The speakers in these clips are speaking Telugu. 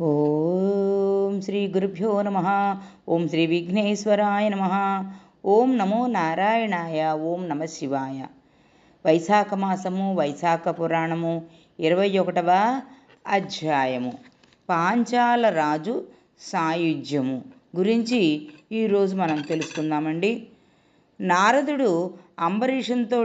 ఓం శ్రీ గురుభ్యో నమ. ఓం శ్రీ విఘ్నేశ్వరాయ నమ. ఓం నమో నారాయణాయ. ఓం నమ శివాయ. వైశాఖ మాసము వైశాఖ పురాణము ఇరవై ఒకటవ అధ్యాయము. పాంచాల రాజు సాయుధ్యము గురించి ఈరోజు మనం తెలుసుకుందామండి. నారదుడు అంబరీషంతో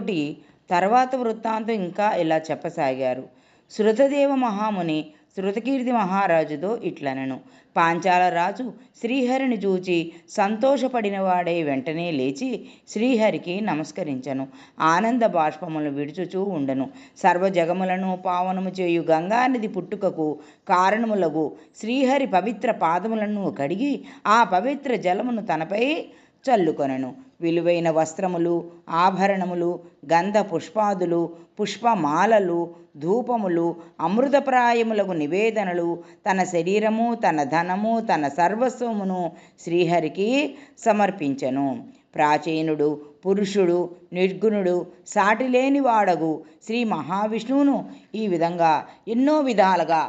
తర్వాత వృత్తాంతం ఇంకా ఇలా చెప్పసాగారు. శృతదేవ మహాముని శృతకీర్తి మహారాజుతో ఇట్లనను. పాంచాల రాజు శ్రీహరిని చూచి సంతోషపడిన వాడే వెంటనే లేచి శ్రీహరికి నమస్కరించను. ఆనంద బాష్పములు విడుచుచూ ఉండను. సర్వజగములను పావనము చేయు గంగానది పుట్టుకకు కారణములగు శ్రీహరి పవిత్ర పాదములను కడిగి ఆ పవిత్ర జలమును తనపై చల్లుకొనను. విలువైన వస్త్రములు ఆభరణములు గంధ పుష్పాదులు పుష్పమాలలు ధూపములు అమృతప్రాయములకు నివేదనలు. తన శరీరము తన ధనము తన సర్వస్వమును శ్రీహరికి సమర్పించను. ప్రాచీనుడు పురుషుడు నిర్గుణుడు సాటిలేని వాడగు. శ్రీ మహావిష్ణువును ఈ విధంగా ఎన్నో విధాలుగా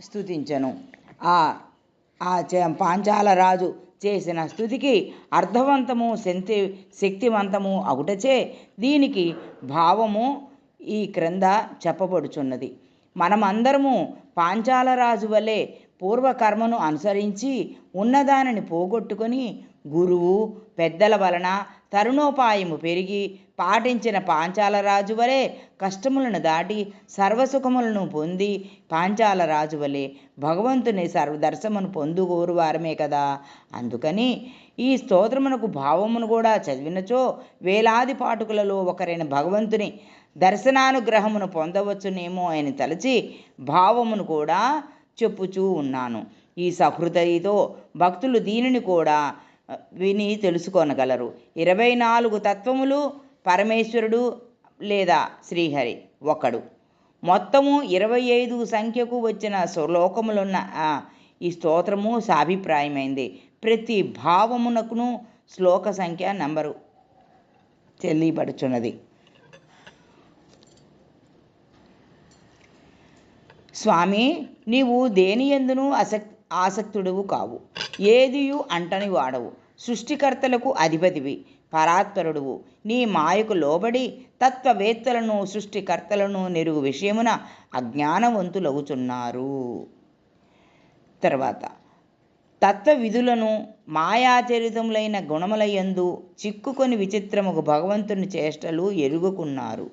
స్థుతించను ఆ ఆ పాంచాల రాజు చేసిన స్థుతికి అర్థవంతము శక్తి శక్తివంతము అగుటచే దీనికి భావము ఈ క్రింద చెప్పబడుచున్నది. మనమందరము పాంచాలరాజు వలె పూర్వకర్మను అనుసరించి ఉన్నదానిని పోగొట్టుకొని గురువు పెద్దల వలన తరుణోపాయము పెరిగి పాటించిన పాంచాలరాజు వలె కష్టములను దాటి సర్వసుఖములను పొంది పాంచాలరాజు వలె భగవంతుని సర్వదర్శమును పొందుకోరు వారమే కదా. అందుకని ఈ స్తోత్రమునకు భావమును కూడా చదివినచో వేలాది పాటుకులలో ఒకరైన భగవంతుని దర్శనానుగ్రహమును పొందవచ్చునేమో అని తలచి భావమును కూడా చెప్పుచూ ఉన్నాను. ఈ సహృదయతో భక్తులు దీనిని కూడా విని తెలుసుకొనగలరు. ఇరవై నాలుగు తత్వములు పరమేశ్వరుడు లేదా శ్రీహరి ఒకడు. మొత్తము ఇరవై ఐదు సంఖ్యకు వచ్చిన శ్లోకములున్న ఈ స్తోత్రము సాభిప్రాయమైంది. ప్రతి భావమునకును శ్లోక సంఖ్య నంబరు తెలియబడుచున్నది స్వామి నీవు దేని ఎందును అసక్ ఆసక్తుడువు కావు. ఏదియు అంటని వాడవు. సృష్టికర్తలకు అధిపతివి. పరాత్పరుడువు. నీ మాయకు లోబడి తత్వవేత్తలను సృష్టికర్తలను నెరుగు విషయమున అజ్ఞానవంతులవుచున్నారు. తర్వాత తత్వ విధులను మాయాచరితములైన గుణములయందు చిక్కుకొని విచిత్రముకు భగవంతుని చేష్టలు ఎరుగుకున్నారు.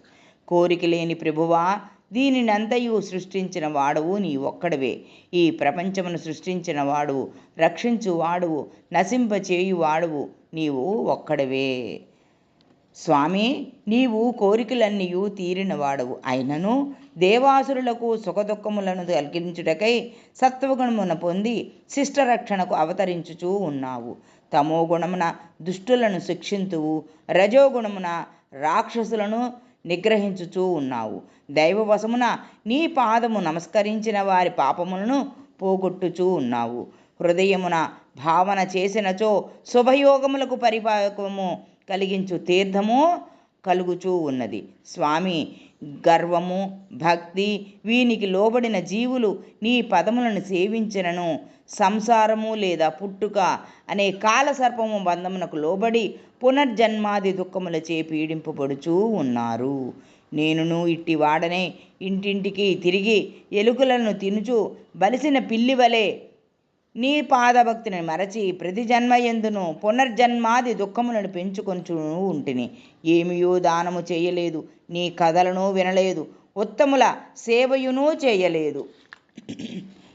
కోరిక లేని ప్రభువా దీనినంతయు సృష్టించిన వాడువు నీ ఒక్కడవే. ఈ ప్రపంచమును సృష్టించిన వాడువు రక్షించు వాడువు నశింపచేయు వాడువు నీవు ఒక్కడవే. స్వామి నీవు కోరికలన్నీయు తీరిన వాడవు. అయినను దేవాసురులకు సుఖదుఖములను కలిగించుటకై సత్వగుణమున పొంది శిష్టరక్షణకు అవతరించుచూ ఉన్నావు. తమో గుణమున దుష్టులను శిక్షింతువు రజోగుణమున రాక్షసులను నిగ్రహించుచూ ఉన్నావు. దైవవశమున నీ పాదము నమస్కరించిన వారి పాపములను పోగొట్టుచూ ఉన్నావు. హృదయమున భావన చేసినచో శుభయోగములకు పరిపాకము కలిగించు తీర్థము కలుగుచూ ఉన్నది. స్వామి గర్వము భక్తి వీనికి లోబడిన జీవులు నీ పదములను సేవించినను. సంసారము లేదా పుట్టుక అనే కాలసర్పము బంధమునకు లోబడి పునర్జన్మాది దుఃఖములచే పీడింపబడుచూ ఉన్నారు. నేనును ఇట్టి వాడనే ఇంటింటికి తిరిగి ఎలుకలను తినుచు బలిసిన పిల్లి వలె నీ పాదభక్తిని మరచి ప్రతి జన్మ ఎందును పునర్జన్మాది దుఃఖములను పెంచుకొంచు ఉంటిని. ఏమియో దానము చేయలేదు. నీ కథలను వినలేదు ఉత్తముల సేవయునూ చేయలేదు.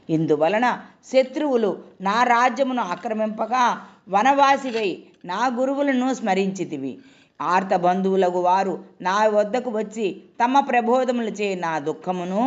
ఇందువలన శత్రువులు నా రాజ్యమును ఆక్రమింపగా వనవాసివై నా గురువులను స్మరించితివి. ఆర్త బంధువులకు వారు నా వద్దకు వచ్చి తమ ప్రబోధములచే నా దుఃఖమును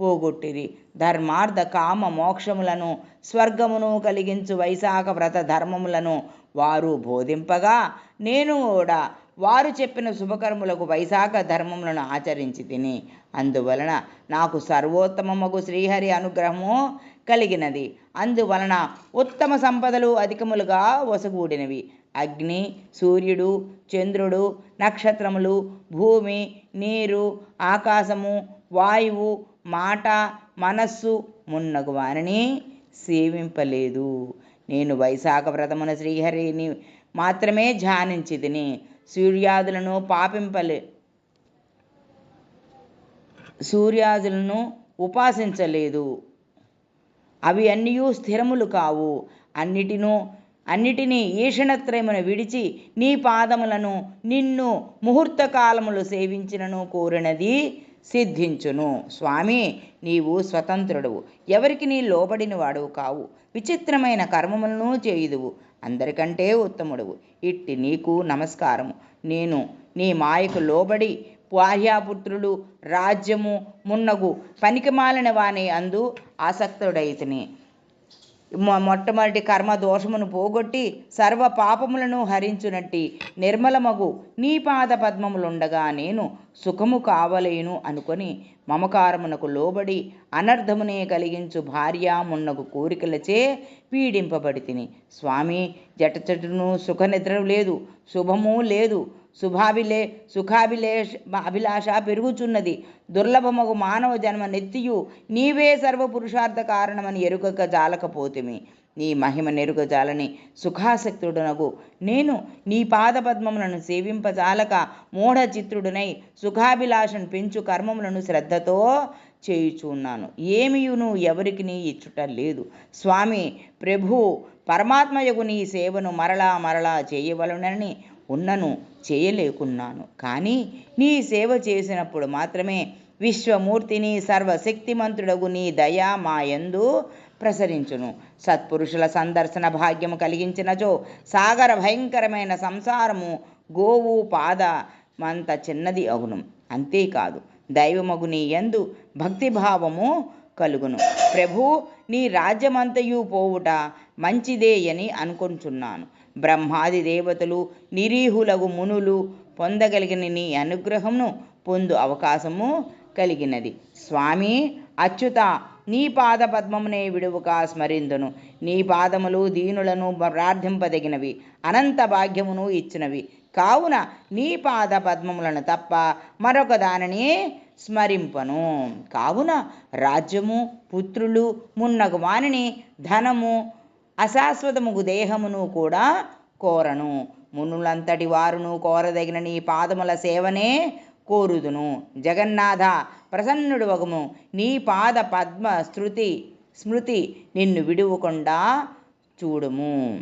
పోగొట్టిరి. ధర్మార్థ కామ మోక్షములను స్వర్గమును కలిగించు వైశాఖ వ్రత ధర్మములను వారు బోధింపగా నేను కూడా వారు చెప్పిన శుభకర్ములకు వైశాఖ ధర్మములను ఆచరించి తిని అందువలన నాకు సర్వోత్తమమగు శ్రీహరి అనుగ్రహము కలిగినది. అందువలన ఉత్తమ సంపదలు అధికములుగా వసగూడినవి. అగ్ని సూర్యుడు చంద్రుడు నక్షత్రములు భూమి నీరు ఆకాశము వాయువు మాట మనస్సు మున్నగు వారిని సేవింపలేదు. నేను వైశాఖ వ్రతమున శ్రీహరిని మాత్రమే ధ్యానించితిని సూర్యాదులను పాపింపలే. సూర్యాదులను ఉపాసించలేదు. అవి అన్నీ స్థిరములు కావు. అన్నిటినూ అన్నిటినీ ఈషణత్రయమును విడిచి నీ పాదములను నిన్ను ముహూర్త కాలములు సేవించినను కోరినది సిద్ధించును. స్వామి నీవు స్వతంత్రుడవు. ఎవరికి నీ లోబడిన వాడు కావు. విచిత్రమైన కర్మములను చేయుదువు. అందరికంటే ఉత్తముడవు. ఇట్టి నీకు నమస్కారము. నేను నీ మాయకు లోబడి భార్యాపుత్రులు రాజ్యము మున్నగు పనికిమాలిన వాని అందు ఆసక్తుడైతిని. మొట్టమొదటి కర్మ దోషమును పోగొట్టి సర్వ పాపములను హరించునట్టి నిర్మలమగు నీ పాద పద్మములుండగా నేను సుఖము కావలేను అనుకొని మమకారమునకు లోబడి అనర్థమునే కలిగించు భార్య మున్నగు కోరికలచే పీడింపబడి తిని స్వామి జటచటును సుఖనిద్ర లేదు శుభము లేదు. శుభాభిలే సుఖాభిలేష అభిలాష పెరుగుచున్నది. దుర్లభమగు మానవ జన్మ నెత్తియు నీవే సర్వ పురుషార్థ కారణమని ఎరుగక జాలకపోతిమి. నీ మహిమ నెరుగజాలని సుఖాసక్తుడనగు నేను నీ పాదపద్మములను సేవింపజాలక మూఢచిత్రుడునై సుఖాభిలాషను పెంచు కర్మములను శ్రద్ధతో చేయుచున్నాను. ఏమియును ఎవరికి నీ ఇచ్చుట లేదు. స్వామి ప్రభు పరమాత్మయగు నీ సేవను మరలా మరలా చేయవలనని ఉన్నను చేయలేకున్నాను. కానీ నీ సేవ చేసినప్పుడు మాత్రమే విశ్వమూర్తిని సర్వశక్తిమంతుడగు నీ దయా మాయందు ప్రసరించును. సత్పురుషుల సందర్శన భాగ్యము కలిగించినచో సాగర భయంకరమైన సంసారము గోవు పాద మంత చిన్నది అగును. అంతేకాదు దైవమగు నీ యందు భక్తిభావము కలుగును. ప్రభు నీ రాజ్యమంతయు పోవుట మంచిదే అని అనుకుంటున్నాను బ్రహ్మాది దేవతలు నిరీహులగు మునులు పొందగలిగిన నీ అనుగ్రహమును పొందు అవకాశము కలిగినది. స్వామి అచ్యుత నీ పాద పద్మమునే విడువుగా స్మరిందును. నీ పాదములు దీనులను ప్రార్థింపదగినవి అనంత భాగ్యమును ఇచ్చినవి. కావున నీ పాద పద్మములను తప్ప మరొక దానిని స్మరింపను. కావున రాజ్యము పుత్రులు మున్నగు వానిని ధనము అశాశ్వతముగు దేహమును కూడా కోరను. మునులంతటి వారును కోరదగిన నీ పాదముల సేవనే కోరుదును. జగన్నాథ ప్రసన్నుడు వగము. నీ పాద పద్మ శృతి స్మృతి నిన్ను విడువకుండా చూడుము.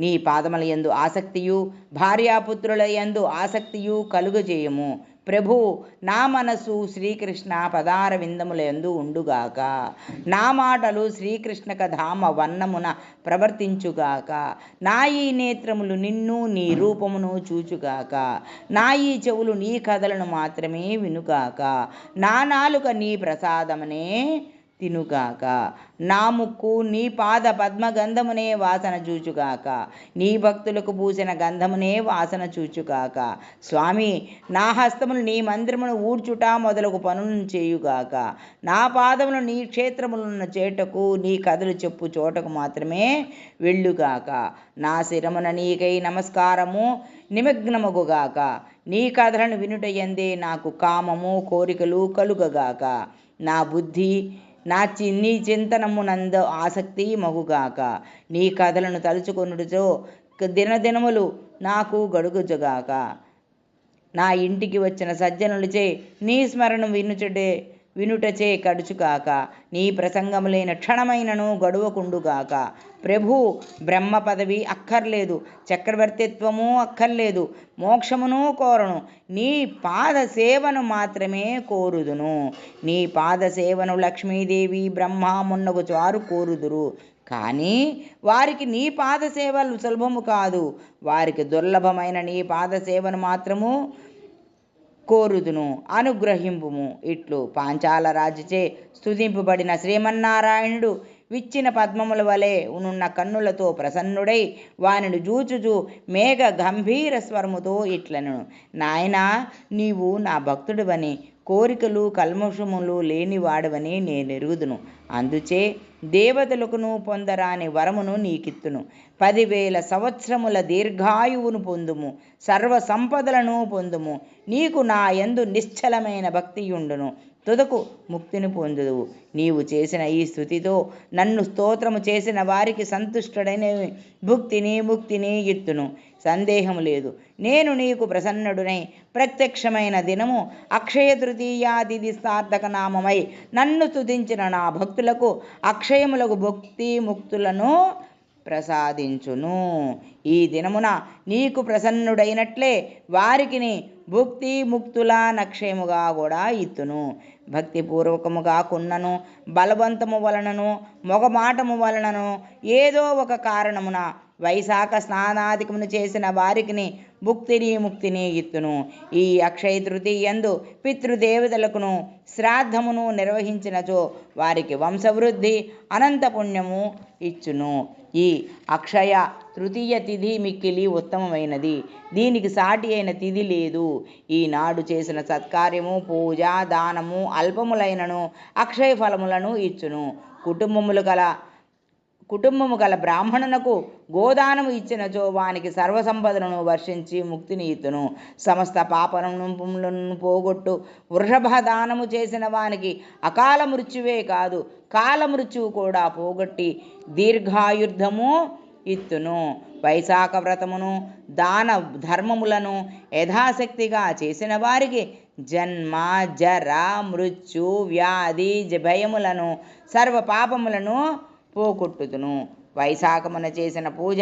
నీ పాదముల యందు ఆసక్తియు భార్యాపుత్రుల యందు ఆసక్తియు కలుగజేయము. ప్రభు నా మనసు శ్రీకృష్ణ పదార విందముల యందు ఉండుగాక. నా మాటలు శ్రీకృష్ణ ధామ వన్నమున ప్రవర్తించుగాక. నా ఈ నేత్రములు నిన్ను నీ రూపమును చూచుగాక. నా ఈ చెవులు నీ కథలను మాత్రమే వినుగాక. నా నాలుక నీ ప్రసాదమనే తినుగాక. నా ముక్కు నీ పాద పద్మగంధమునే వాసన చూచుగాక. నీ భక్తులకు పూసిన గంధమునే వాసన చూచుగాక. స్వామి నా హస్తములు నీ మందిరమును ఊడ్చుట మొదలగు పనులను చేయుగాక. నా పాదములు నీ క్షేత్రములున్న చేటకు నీ కథలు చెప్పు చోటకు మాత్రమే వెళ్ళుగాక. నా శిరమున నీకై నమస్కారము నిమగ్నమగుగాక. నీ కథలను వినుట ఎందే నాకు కామము కోరికలు కలుగగాక. నా బుద్ధి నా చి నీ చింతనమునందు ఆసక్తి మగుగాక. నీ కథలను తలుచుకొనుడుచో దినదినములు నాకు గడుగుజగాక. నా ఇంటికి వచ్చిన సజ్జనులచే నీ స్మరణ వినుచుడే వినుటచే కడుచుగాక. నీ ప్రసంగములైన క్షణమైనను గడువకుండుగాక. ప్రభు బ్రహ్మ పదవి అక్కర్లేదు. చక్రవర్తిత్వము అక్కర్లేదు. మోక్షమును కోరను. నీ పాద సేవను మాత్రమే కోరుదును. నీ పాద సేవను లక్ష్మీదేవి బ్రహ్మ మున్నగు చారు కోరుదురు. కానీ వారికి నీ పాద సేవలు సులభము కాదు. వారికి దుర్లభమైన నీ పాద సేవను మాత్రము కోరుదును అనుగ్రహింపుము. ఇట్లు పాంచాల రాజుచే స్థుతింపబడిన శ్రీమన్నారాయణుడు విచ్చిన పద్మముల వలె ఉనున్న కన్నులతో ప్రసన్నుడై వానిని జూచుచు మేఘ గంభీర స్వరముతో ఇట్లను నాయనా నీవు నా భక్తుడివని కోరికలు కల్మషములు లేనివాడవని నేనెరుగుదును. అందుచే దేవతలకును పొందరాని వరమును నీకిత్తును. పదివేల సంవత్సరముల దీర్ఘాయువును పొందుము. సర్వ సంపదలను పొందుము. నీకు నా యందు నిశ్చలమైన భక్తియుండును. తుదకు ముక్తిని పొందుదువు. నీవు చేసిన ఈ స్థుతితో నన్ను స్తోత్రము చేసిన వారికి సంతుష్టుడైన భుక్తిని ముక్తిని ఇత్తును. సందేహము లేదు. నేను నీకు ప్రసన్నుడునై ప్రత్యక్షమైన దినము అక్షయ తృతీయాదిది సార్థక నామమై నన్ను స్తుతించిన నా భక్తులకు అక్షయములకు భక్తి ముక్తులను ప్రసాదించును. ఈ దినమున నీకు ప్రసన్నుడైనట్లే వారికిని భుక్తి ముక్తుల నక్షయముగా కూడా ఇత్తును. భక్తిపూర్వకముగా కున్నను బలవంతము వలనను మొగమాటము వలనను ఏదో ఒక కారణమున వైశాఖ స్నానాధికమును చేసిన వారికిని భుక్తిని ముక్తిని ఇత్తును. ఈ అక్షయ తృతీయందు పితృదేవతలకును శ్రాద్ధమును నిర్వహించినచో వారికి వంశవృద్ధి అనంత పుణ్యము ఇచ్చును. ఈ అక్షయ తృతీయ తిథి మిక్కిలి ఉత్తమమైనది. దీనికి సాటి అయిన తిథి లేదు. ఈనాడు చేసిన సత్కార్యము పూజ దానము అల్పములైనను అక్షయ ఫలములను ఇచ్చును. కుటుంబములు గల కుటుంబము గల బ్రాహ్మణునకు గోదానము ఇచ్చినచో వానికి సర్వసంపదలను వర్షించి ముక్తిని ఇత్తును సమస్త పాపనములను పోగొట్టు వృషభ దానము చేసిన వానికి అకాల మృత్యువే కాదు కాల మృత్యువు కూడా పోగొట్టి దీర్ఘాయుర్ధము ఇత్తును. వైశాఖ వ్రతమును దాన ధర్మములను యథాశక్తిగా చేసిన వారికి జన్మ జర మృత్యు వ్యాధి జ- భయములను సర్వ పాపములను పోగొట్టుతును వైశాఖమున చేసిన పూజ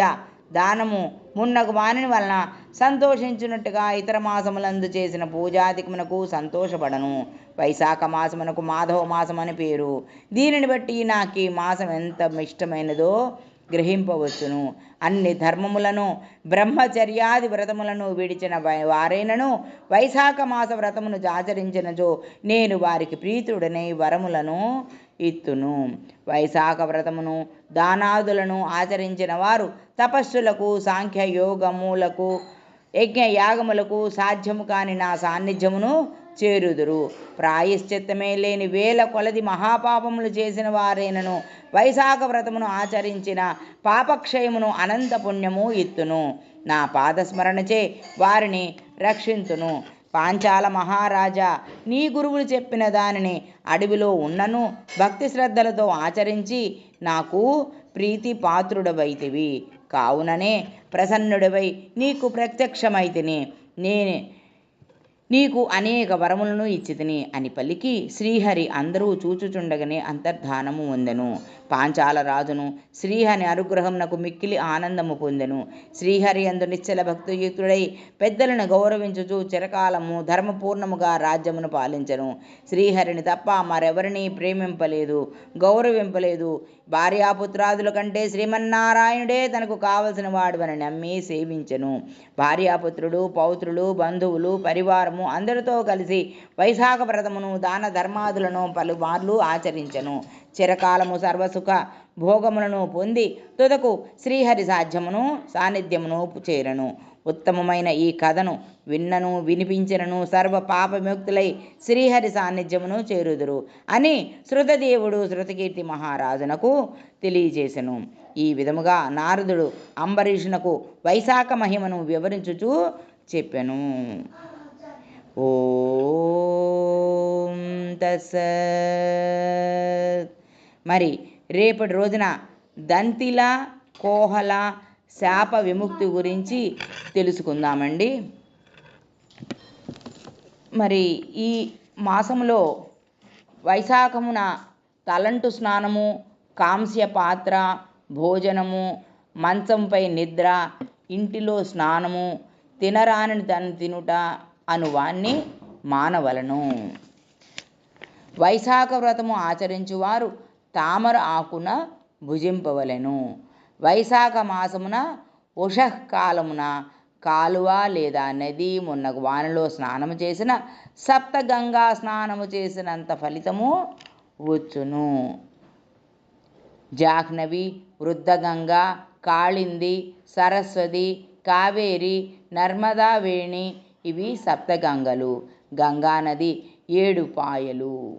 దానము మున్నకు వాని వలన సంతోషించినట్టుగా ఇతర మాసములందు చేసిన పూజాధికమునకు సంతోషపడను. వైశాఖ మాసమునకు మాధవ మాసం అని పేరు. దీనిని బట్టి నాకు ఈ మాసం ఎంత ఇష్టమైనదో గ్రహింపవచ్చును. అన్ని ధర్మములను బ్రహ్మచర్యాది వ్రతములను విడిచిన వై- వారైనను వైశాఖ మాస వ్రతమును ఆచరించినచో నేను వారికి ప్రీతుడనై వరములను ఇత్తును. వైశాఖ వ్రతమును దానాదులను ఆచరించిన వారు తపస్సులకు సాంఖ్య యోగములకు యజ్ఞ యాగములకు సాధ్యము కాని నా సాన్నిధ్యమును చేరుదురు. ప్రాయశ్చిత్తమే లేని వేల కొలది మహాపాపములు చేసిన వారైనను వైశాఖ వ్రతమును ఆచరించిన పాపక్షయమును అనంత పుణ్యము ఇత్తును. నా పాదస్మరణచే వారిని రక్షింతును. పాంచాల మహారాజా నీ గురువులు చెప్పిన దానిని అడవిలో ఉన్నను. భక్తి శ్రద్ధలతో ఆచరించి నాకు ప్రీతి పాత్రుడవైతివి కావుననే ప్రసన్నుడివై నీకు ప్రత్యక్షమైతిని నేనే నీకు అనేక వరములను ఇచ్చితిని అని పలికి శ్రీహరి అందరూ చూచుచుండగనే అంతర్ధానము పొందెను పాంచాల రాజును శ్రీహరి అనుగ్రహంనకు మిక్కిలి ఆనందము పొందెను. శ్రీహరి అందు నిశ్చల భక్తియుక్తుడై పెద్దలను గౌరవించుచు చిరకాలము ధర్మపూర్ణముగా రాజ్యమును పాలించెను. శ్రీహరిని తప్ప మరెవరిని ప్రేమింపలేదు గౌరవింపలేదు. భార్యాపుత్రాదుల కంటే శ్రీమన్నారాయణుడే తనకు కావలసిన వాడువని నమ్మి సేవించెను. భార్యాపుత్రుడు పౌత్రులు బంధువులు పరివారము అందరితో కలిసి వైశాఖ వ్రతమును దాన ధర్మాదులను పలుమార్లు ఆచరించెను. చిరకాలము సర్వసుఖ భోగములను పొంది తుదకు శ్రీహరి సాధ్యమును సాన్నిధ్యమును చేరను. ఉత్తమమైన ఈ కథను విన్నను వినిపించినను సర్వ పాపముక్తులై శ్రీహరి సాన్నిధ్యమును చేరుదురు అని శృతదేవుడు శృతకీర్తి మహారాజునకు తెలియజేసెను. ఈ విధముగా నారదుడు అంబరీషునకు వైశాఖ మహిమను వివరించుచూ చెప్పెను. ఓ తత్సత్ మరి రేపటి రోజున దంతిల కోహల శాప విముక్తి గురించి తెలుసుకుందామండి. మరి ఈ మాసంలో వైశాఖమున తలంటు స్నానము కాంస్య పాత్ర భోజనము మంచంపై నిద్ర ఇంటిలో స్నానము తినరాని తను తినుట అనువాన్ని మానవలను. వైశాఖ వ్రతము ఆచరించువారు తామర ఆకున భుజింపవలెను. వైశాఖ మాసమున ఉషఃకాలమున కాలువ లేదా నది మొన్న వానలో స్నానము చేసిన సప్తగంగా స్నానము చేసినంత ఫలితము వచ్చును. జాహ్నవి వృద్ధగంగా కాళింది సరస్వతి కావేరి నర్మదా వేణి ఇవి సప్తగంగలు గంగా నది ఏడు పాయలు.